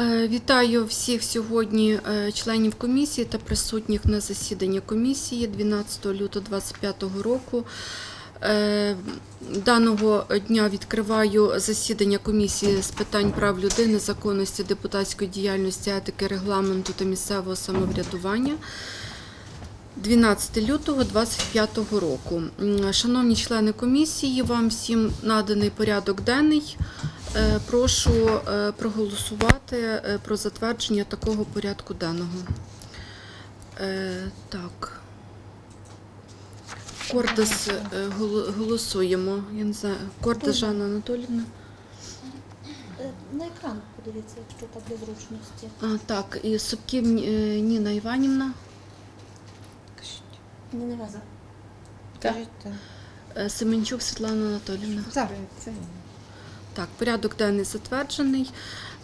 Е, Вітаю всіх сьогодні е, членів комісії та присутніх на засіданні комісії 12 лютого 2025 року. Е, Даного дня відкриваю засідання комісії з питань прав людини, законності, депутатської діяльності, етики, регламенту та місцевого самоврядування. 12 лютого 2025 року. Шановні члени комісії, вам всім наданий порядок денний. Е, Прошу е, проголосувати е, про затвердження такого порядку денного. Так. Кордас е, голосуємо. Я не знаю. Кордас Жанна Анатолівна. Е, На екран подивіться, якщо так для зручності. А, так, і Собків Ніна Іванівна. Так. Е, Семенчук Світлана Анатолівна. Зараз це Так, порядок денний затверджений.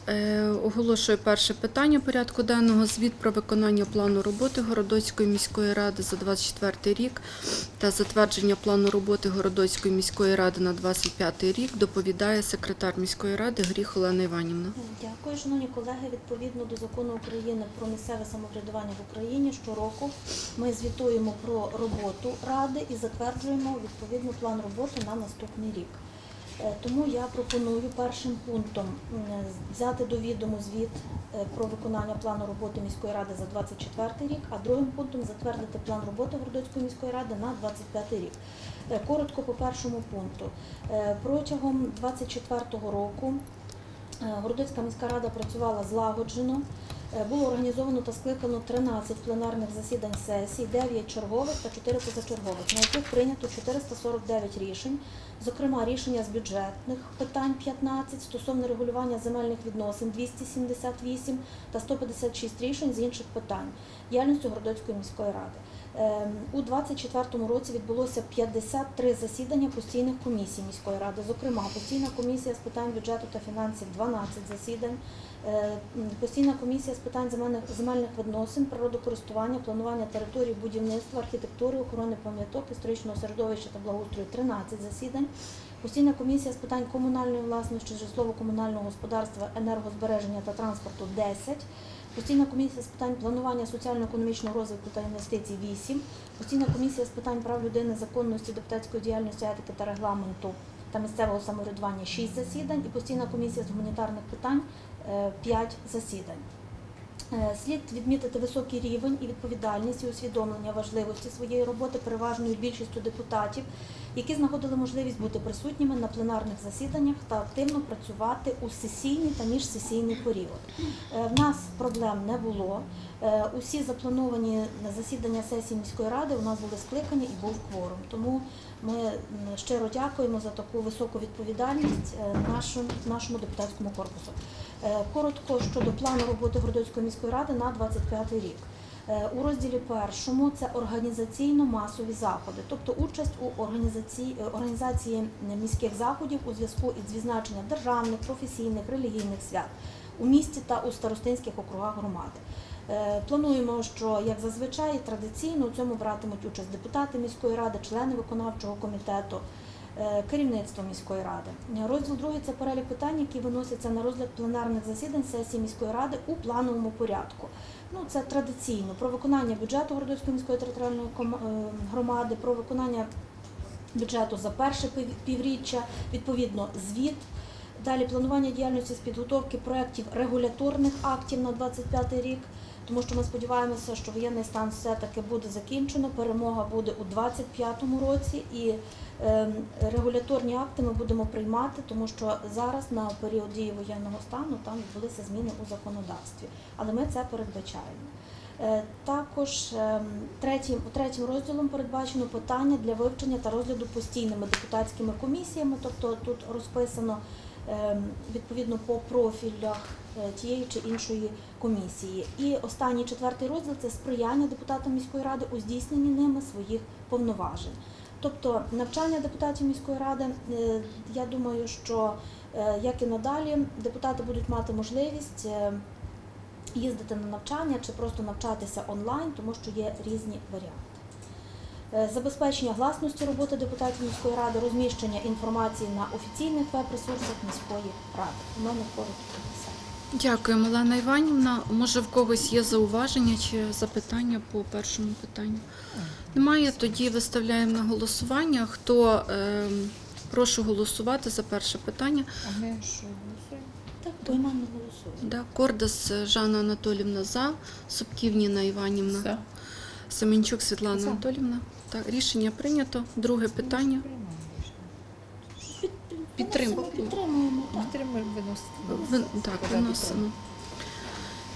Е, Оголошую перше питання порядку денного. Звіт про виконання плану роботи Городоцької міської ради за 24 рік та затвердження плану роботи Городоцької міської ради на 25 рік доповідає секретар міської ради Гріх Олена Іванівна. Дякую, шановні колеги. Відповідно до закону України про місцеве самоврядування в Україні щороку ми звітуємо про роботу ради і затверджуємо відповідно план роботи на наступний рік. Е, Тому я пропоную першим пунктом взяти до відому звіт е, про виконання плану роботи міської ради за 24 рік, а другим пунктом затвердити план роботи Городоцької міської ради на 25 рік. Е, Коротко по першому пункту. Протягом 24 року Городоцька міська рада працювала злагоджено. Е, Було організовано та скликано 13 пленарних засідань сесій, 9 чергових та 4 позачергових, на яких прийнято 449 рішень, зокрема рішення з бюджетних питань 15, стосовно регулювання земельних відносин 278 та 156 рішень з інших питань діяльністю Городоцької міської ради. Ем, У 2024 році відбулося 53 засідання постійних комісій міської ради. Зокрема, постійна комісія з питань бюджету та фінансів 12 засідань, е, постійна комісія з питань земельних, відносин, природокористування, планування територій, будівництва, архітектури, охорони пам'яток, історичного середовища та благоустрою 13 засідань. Постійна комісія з питань комунальної власності, житлово-комунального господарства, енергозбереження та транспорту 10. Постійна комісія з питань планування соціально-економічного розвитку та інвестицій 8. Постійна комісія з питань прав людини, законності, депутатської діяльності, етики та регламенту та місцевого самоврядування 6 засідань. І постійна комісія з гуманітарних питань 5 засідань. Е, Слід відмітити високий рівень і відповідальність і усвідомлення важливості своєї роботи переважною більшістю депутатів, які знаходили можливість бути присутніми на пленарних засіданнях та активно працювати у сесійний та міжсесійний період. Е, В нас проблем не було. Е, Усі заплановані засідання сесії міської ради у нас були скликані і був кворум. Тому ми щиро дякуємо за таку високу відповідальність е, нашому, депутатському корпусу. Коротко щодо плану роботи Городоцької міської ради на 25 рік. Е, У розділі першому це організаційно-масові заходи, тобто участь у організації, е, організації міських заходів у зв'язку із відзначенням державних, професійних, релігійних свят у місті та у старостинських округах громади. Е, Плануємо, що як зазвичай традиційно у цьому братимуть участь депутати міської ради, члени виконавчого комітету, керівництво міської ради. Е, Розділ другий це перелік питань, які виносяться на розгляд пленарних засідань сесії міської ради у плановому порядку. Ну це традиційно про виконання бюджету Городоцької міської територіальної е, громади, про виконання бюджету за перше пів- півріччя, відповідно звіт. Далі планування діяльності з підготовки проєктів регуляторних актів на 25 рік, тому що ми сподіваємося, що воєнний стан все-таки буде закінчено, перемога буде у 25-му році, і ем, регуляторні акти ми будемо приймати, тому що зараз на період дії воєнного стану там відбулися зміни у законодавстві, але ми це передбачаємо. Е, Також ем, третім, третім розділом передбачено питання для вивчення та розгляду постійними депутатськими комісіями, тобто тут розписано ем, відповідно по профілях тієї чи іншої комісії. І останній четвертий розділ це сприяння депутатам міської ради у здійсненні ними своїх повноважень. Тобто навчання депутатів міської ради, е, я думаю, що е, як і надалі депутати будуть мати можливість е, їздити на навчання чи просто навчатися онлайн, тому що є різні варіанти. Е, Забезпечення гласності роботи депутатів міської ради, розміщення інформації на офіційних веб-ресурсах міської ради. У мене коротко. Дякую, Олена Іванівна. Може, в когось є зауваження чи запитання по першому питанню? Немає. Тоді виставляємо на голосування. Хто ем, прошу голосувати за перше питання? А ми що голосуємо? Так, поіменно голосуємо. Да, Кордас Жанна Анатолівна за, Собків Ніна Іванівна, За. Семенчук Світлана За. Анатолівна. Так, рішення прийнято. Друге питання. Підтримуємо. Підтримуємо, виносити. Так, виносимо.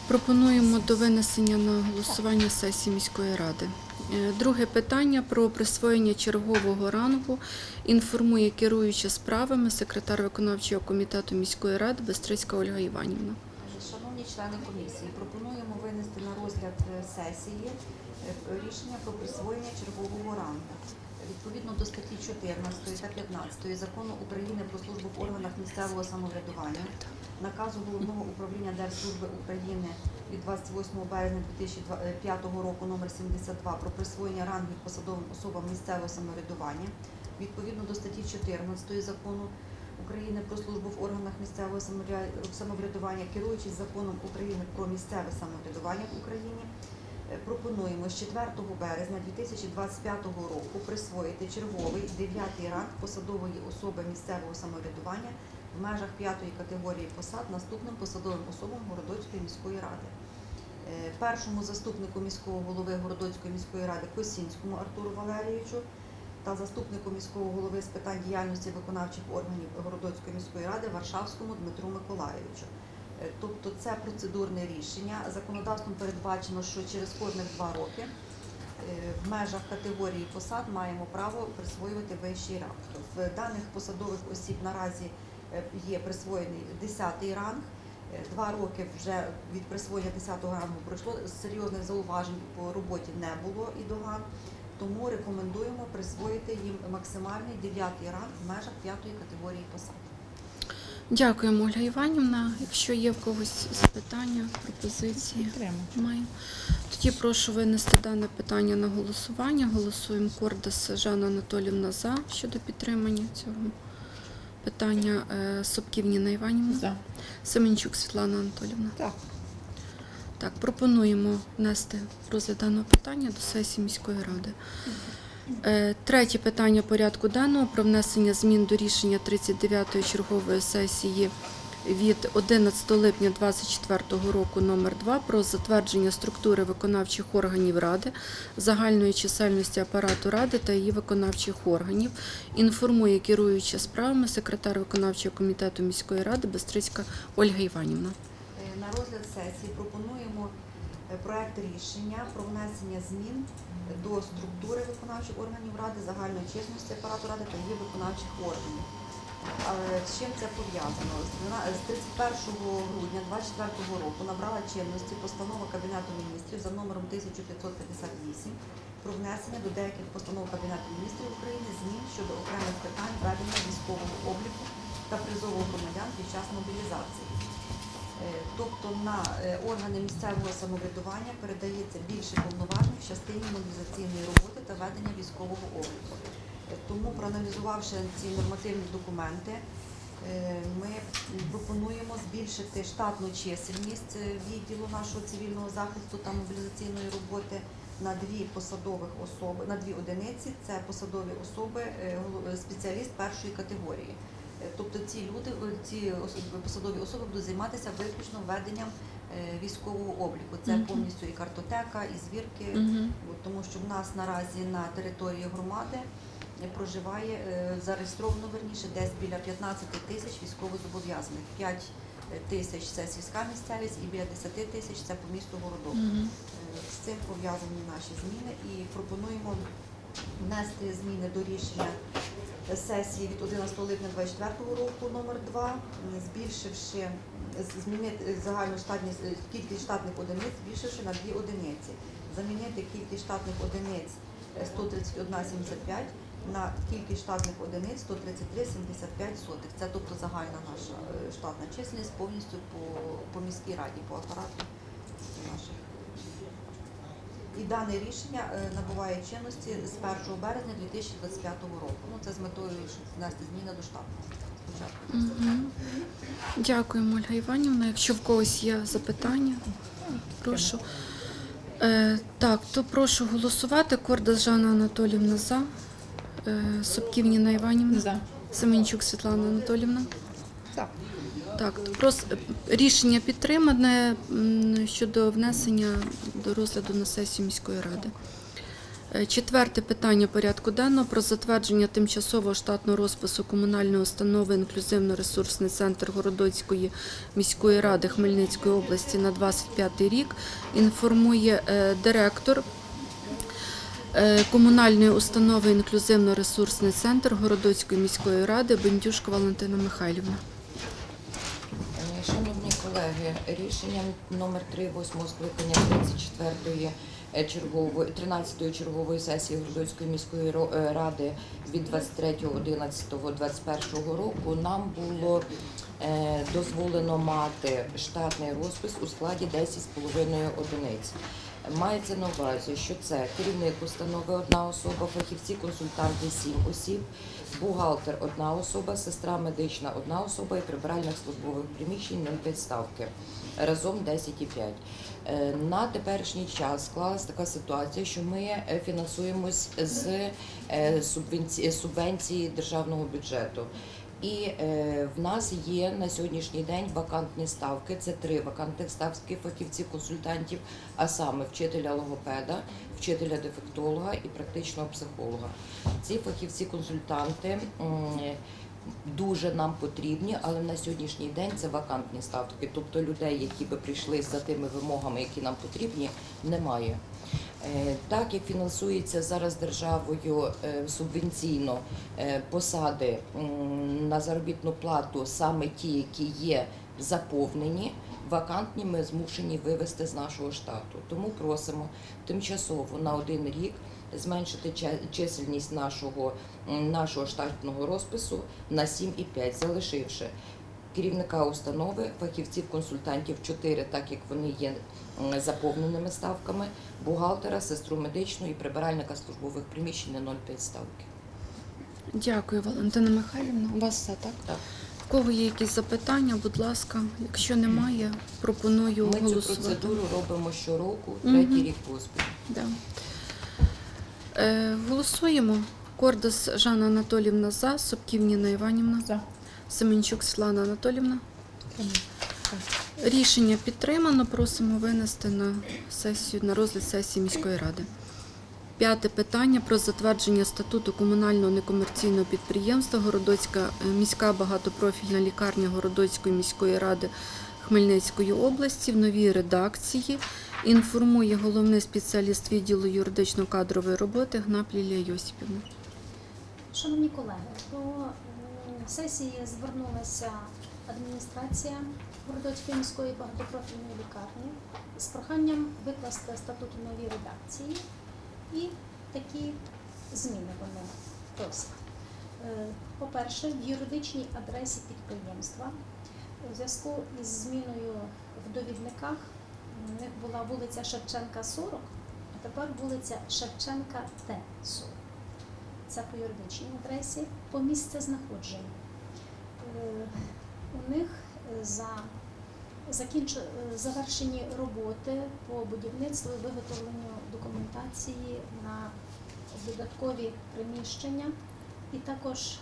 Пропонуємо до винесення на голосування сесії міської ради. Е, Друге питання про присвоєння чергового рангу інформує керуюча справами секретар виконавчого комітету міської ради Бестрицька Ольга Іванівна. Шановні члени комісії, пропонуємо винести на розгляд е, сесії е, рішення про присвоєння чергового рангу. Відповідно до статті 14 та 15 закону України про службу в органах місцевого самоврядування, наказу головного управління Держслужби України від 28 березня 2005 року номер 72 про присвоєння рангів посадовим особам місцевого самоврядування, відповідно до статті 14 закону України про службу в органах місцевого самоврядування, керуючись законом України про місцеве самоврядування в Україні, пропонуємо з 4 березня 2025 року присвоїти черговий 9 ранг посадової особи місцевого самоврядування в межах 5 категорії посад наступним посадовим особам Городоцької міської ради. Е, Першому заступнику міського голови Городоцької міської ради Косінському Артуру Валерійовичу, та заступнику міського голови з питань діяльності виконавчих органів Городоцької міської ради Варшавському Дмитру Миколаєвичу. Е, Тобто це процедурне рішення. Законодавством передбачено, що через кожних два роки е, в межах категорії посад маємо право присвоювати вищий ранг. В даних посадових осіб наразі е, є присвоєний 10 ранг. Два роки вже від присвоєння 10-го рангу пройшло. Серйозних зауважень по роботі не було і доган. Тому рекомендуємо присвоїти їм максимальний 9 ранг в межах 5 категорії посад. Дякуємо, Ольга Іванівна. Якщо є в когось запитання, пропозиції. Немає. Тоді прошу винести дане питання на голосування. Голосуємо Кордас Жанна Анатолівна за щодо підтримання цього питання. Е, Собків Ніна Іванівна. За. Семенчук Світлана Анатолівна. Так. Так, пропонуємо внести розгляд даного питання до сесії міської ради. Е, Третє питання порядку денного про внесення змін до рішення 39-ї чергової сесії від 11 липня 2024 року номер 2 про затвердження структури виконавчих органів Ради, загальної чисельності апарату Ради та її виконавчих органів. Інформує керуюча справами секретар виконавчого комітету міської ради Бестрицька Ольга Іванівна. Е, На розгляд сесії пропонуємо проект рішення про внесення змін до структури виконавчих органів Ради, загальної чесності апарату Ради та її виконавчих органів. З чим це пов'язано? З З 31 грудня 2024 року набрала чинності постанова Кабінету міністрів за номером 1558 про внесення до деяких постанов Кабінету міністрів України змін щодо окремих питань ведення військового обліку та призову громадян під час мобілізації. Е, Тобто на е, органи місцевого самоврядування передається більше повноважень в частині мобілізаційної роботи та ведення військового обліку. Е, Тому, проаналізувавши ці нормативні документи, ми пропонуємо збільшити штатну чисельність відділу нашого цивільного захисту та мобілізаційної роботи на дві посадових особи, на дві одиниці. Це посадові особи, спеціаліст першої категорії. Е, Тобто ці люди, ці ос- посадові особи будуть займатися виключно веденням е, військового обліку. Це повністю і картотека, і звірки. Тому що в нас наразі на території громади е, проживає зареєстровано верніше десь біля 15 тисяч військовозобов'язаних. 5 тисяч це сільська місцевість і біля 10 тисяч це по місту Городок. З цим пов'язані наші зміни і пропонуємо внести зміни до рішення сесії від 11 липня 2024 року номер 2 збільшивши змінити загальну штатність е, кількість штатних одиниць, збільшивши на дві одиниці. Замінити кількість штатних одиниць е, 131,75 на кількість штатних одиниць 133,75 сотих. Це тобто загальна наша е, штатна чисельність повністю по, по міській раді, по апарату наших. І дане рішення е, набуває чинності з 1 березня 2025 року. Ну це з метою щоб внести зміни до штату. заходи. Мгм. Дякуємо, Ольга Іванівна. Якщо в когось є запитання, прошу. Е, так, то прошу голосувати. Кордас Жанна Анатолівна за. Е, Собків Ніна Іванівна. За. Семенчук Світлана Анатолівна. За. Так, то прос... рішення підтримане щодо внесення до розгляду на сесію міської ради. Е, Четверте питання порядку денного про затвердження тимчасового штатного розпису комунальної установи інклюзивно-ресурсний центр Городоцької міської ради Хмельницької області на 25 рік. Інформує е, директор е, комунальної установи інклюзивно-ресурсний центр Городоцької міської ради Бендюшка Валентина Михайлівна. Колеги, рішенням номер 3 8 скликання 34-ї е, чергової 13-ї чергової сесії Городоцької міської е, ради від 23.11.21 року нам було е, дозволено мати штатний розпис у складі 10,5 одиниць. Мається на увазі, що це керівник установи одна особа, фахівці, консультанти сім осіб, бухгалтер одна особа, сестра медична одна особа і прибиральних службових приміщень 0,5 ставки. Разом 10,5. Е, На теперішній час склалась така ситуація, що ми фінансуємось з е, субвенції державного бюджету. І е, в нас є на сьогоднішній день вакантні ставки. Це три вакантних ставки фахівців консультантів, а саме вчителя логопеда, вчителя дефектолога і практичного психолога. Ці фахівці-консультанти м, дуже нам потрібні, але на сьогоднішній день це вакантні ставки. Тобто людей, які би прийшли за тими вимогами, які нам потрібні, немає. Е, Так як фінансується зараз державою е, субвенційно е, посади на заробітну плату саме ті, які є заповнені, вакантні ми змушені вивести з нашого штату. Тому просимо тимчасово на один рік зменшити чисельність нашого, нашого штатного розпису на 7,5, залишивши керівника установи, фахівців-консультантів 4, так як вони є заповненими ставками, бухгалтера, сестру медичну і прибиральника службових приміщень на 0,5 ставки. Дякую, Валентина Михайлівна. У вас все так? Так. В кого є якісь запитання, будь ласка. Якщо немає, пропоную Ми цю процедуру робимо щороку, третій рік поспіль. Да. Е, голосуємо. Кордас Жанна Анатолівна за, Собків Ніна Іванівна, За. Семенчук Світлана Анатолівна. Рішення підтримано. Просимо винести на сесію на розгляд сесії міської ради. П'яте питання про затвердження статуту комунального некомерційного підприємства Городоцька е, міська багатопрофільна лікарня Городоцької міської ради Хмельницької області в новій редакції. Інформує головний спеціаліст відділу юридично-кадрової роботи Гнап Лілія Йосипівна. Шановні колеги, до е, сесії звернулася адміністрація Городоцької міської багатопрофільної лікарні з проханням викласти статут у редакції і такі зміни вони просять. Е, По-перше, в юридичній адресі підприємства у зв'язку із зміною в довідниках у них була вулиця Шевченка 40, а тепер вулиця Шевченка Т 40 це по юридичній адресі, по місцезнаходженню. Е, У них за закінч... е, завершені роботи по будівництву і виготовленню документації на додаткові приміщення і також е,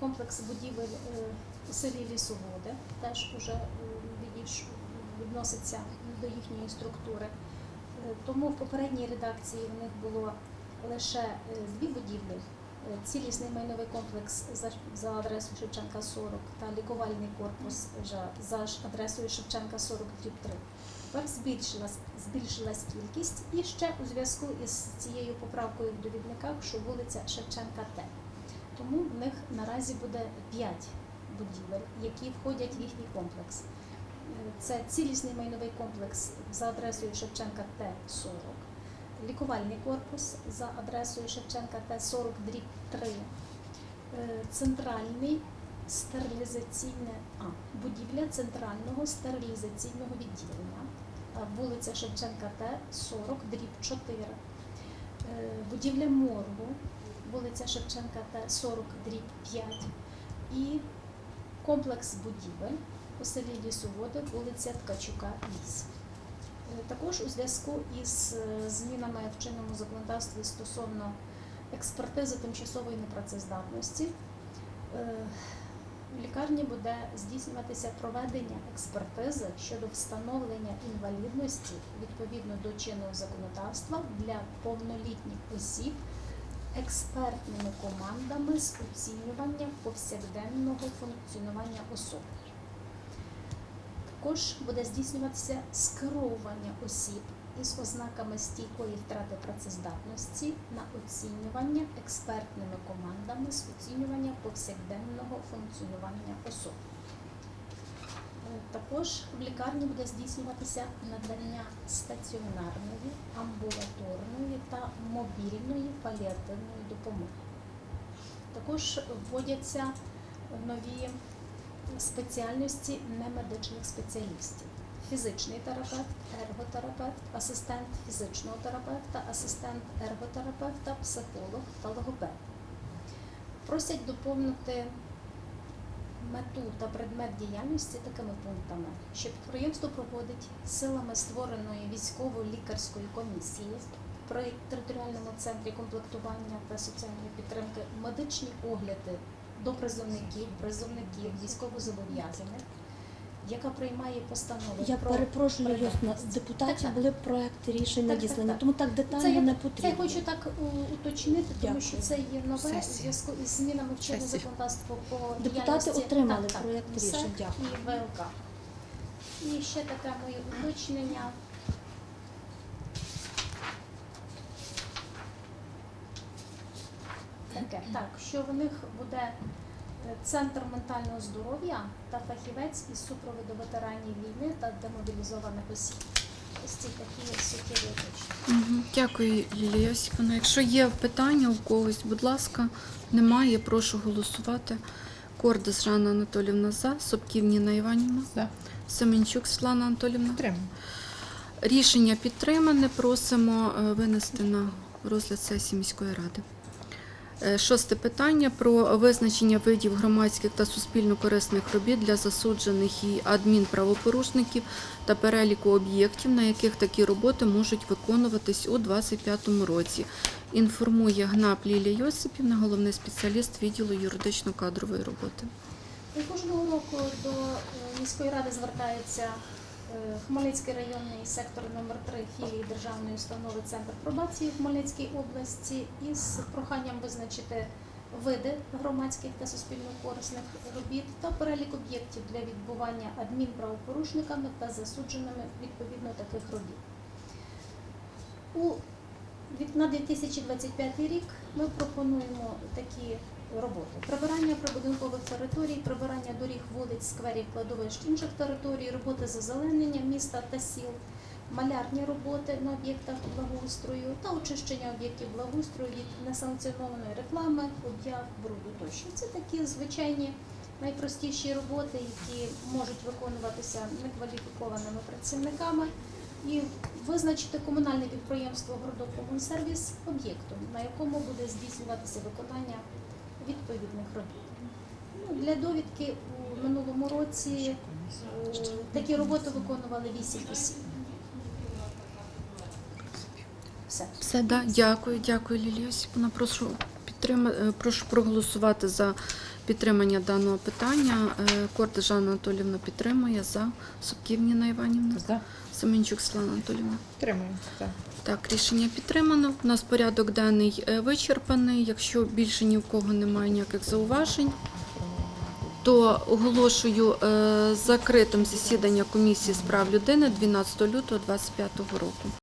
комплекс будівель е, у селі Лісоводи теж вже відноситься до їхньої структури. Тому в попередній редакції в них було лише дві будівлі. Е, Цілісний майновий комплекс за, адресою Шевченка 40 та лікувальний корпус за адресою Шевченка 40 дріб 3. Тепер збільшилась, збільшилась кількість і ще у зв'язку із цією поправкою в довідниках, що вулиця Шевченка Т. Тому в них наразі буде 5 будівель, які входять в їхній комплекс. Е, Це цілісний майновий комплекс за адресою Шевченка Т-40, лікувальний корпус за адресою Шевченка Т-40 дріб 3, е, центральний стерилізаційне а, будівля центрального стерилізаційного відділення, вулиця Шевченка Т-40 дріб 4, е, будівля моргу, вулиця Шевченка Т-40 дріб 5 і комплекс будівель у селі Лісоводи, вулиця Ткачука, 8. Е, Також у зв'язку із е, змінами в чинному законодавстві стосовно експертизи тимчасової непрацездатності е, в лікарні буде здійснюватися проведення експертизи щодо встановлення інвалідності відповідно до чинного законодавства для повнолітніх осіб експертними командами з оцінювання повсякденного функціонування особи. Також буде здійснюватися скеровування осіб із ознаками стійкої втрати працездатності на оцінювання експертними командами з оцінювання повсякденного функціонування особи. Е, Також в лікарні буде здійснюватися надання стаціонарної, амбулаторної та мобільної паліативної допомоги. Також вводяться нові спеціальності немедичних спеціалістів: фізичний терапевт, ерготерапевт, асистент фізичного терапевта, асистент ерготерапевта, психолог та логопед. Просять доповнити мету та предмет діяльності такими пунктами, що підприємство проводить силами створеної військово-лікарської комісії при територіальному центрі комплектування та соціальної підтримки медичні огляди до призовників, призовників, військовозобов'язаних, яка приймає постанови Я про перепрошую, придатність. Йосна, депутатів Так, були проекти рішення Так, так, діслані, так. тому так Це детально я, не це я хочу так уточнити, тому Дякую. що це є нове у зв'язку із змінами в Сесія. законодавство по Депутати діяльності отримали так, так, проект рішень. Дякую. і ВЛК. І ще таке моє уточнення. Таке, так, що в них буде е, центр ментального здоров'я та фахівець із супроводу ветеранів війни та демобілізованих осіб. Ось ці такі суттєві уточнення. Дякую, Лілія Осіпівна. Якщо є питання у когось, будь ласка, немає, прошу голосувати. Кордас Жанна Анатолівна за, Собків Ніна Іванівна, За. Семенчук Світлана Анатолівна. Підтримую. Рішення підтримане. Просимо е, винести на розгляд сесії міської ради. Е, Шосте питання про визначення видів громадських та суспільно-корисних робіт для засуджених і адмінправопорушників та переліку об'єктів, на яких такі роботи можуть виконуватись у 2025 році. Інформує ГНАП Лілія Йосипівна, головний спеціаліст відділу юридично-кадрової роботи. Кожного року до е, міської ради звертається е, Хмельницький районний сектор номер 3 філії Державної установи Центр пробації в Хмельницькій області із проханням визначити види громадських та суспільно-корисних робіт та перелік об'єктів для відбування адмінправопорушниками та засудженими відповідно таких робіт. У на 2025 рік ми пропонуємо такі роботи: прибирання прибудинкових територій, прибирання доріг, вулиць, скверів, кладовищ інших територій, роботи з озеленення міста та сіл, малярні роботи на об'єктах благоустрою та очищення об'єктів благоустрою від несанкціонованої реклами, об'яв, бруду тощо. Це такі звичайні найпростіші роботи, які можуть виконуватися некваліфікованими працівниками. І визначити комунальне підприємство Городокомунсервіс об'єктом, на якому буде здійснюватися виконання відповідних робіт. Ну, для довідки у минулому році о, такі роботи виконували 8 осіб. Все. Все, да, дякую, дякую, Лілія Осіпівна. Прошу підтрима... е, прошу проголосувати за підтримання даного питання. Е, Корда Жанна Анатолівна підтримує за Собків Ніна Іванівна, За. Семенчук Світлана Анатолівна. Підтримую. За. Так, рішення підтримано. У нас порядок денний е, вичерпаний. Якщо більше ні в кого немає ніяких зауважень, то оголошую е, закритим засідання комісії з прав людини 12 лютого 2025 року.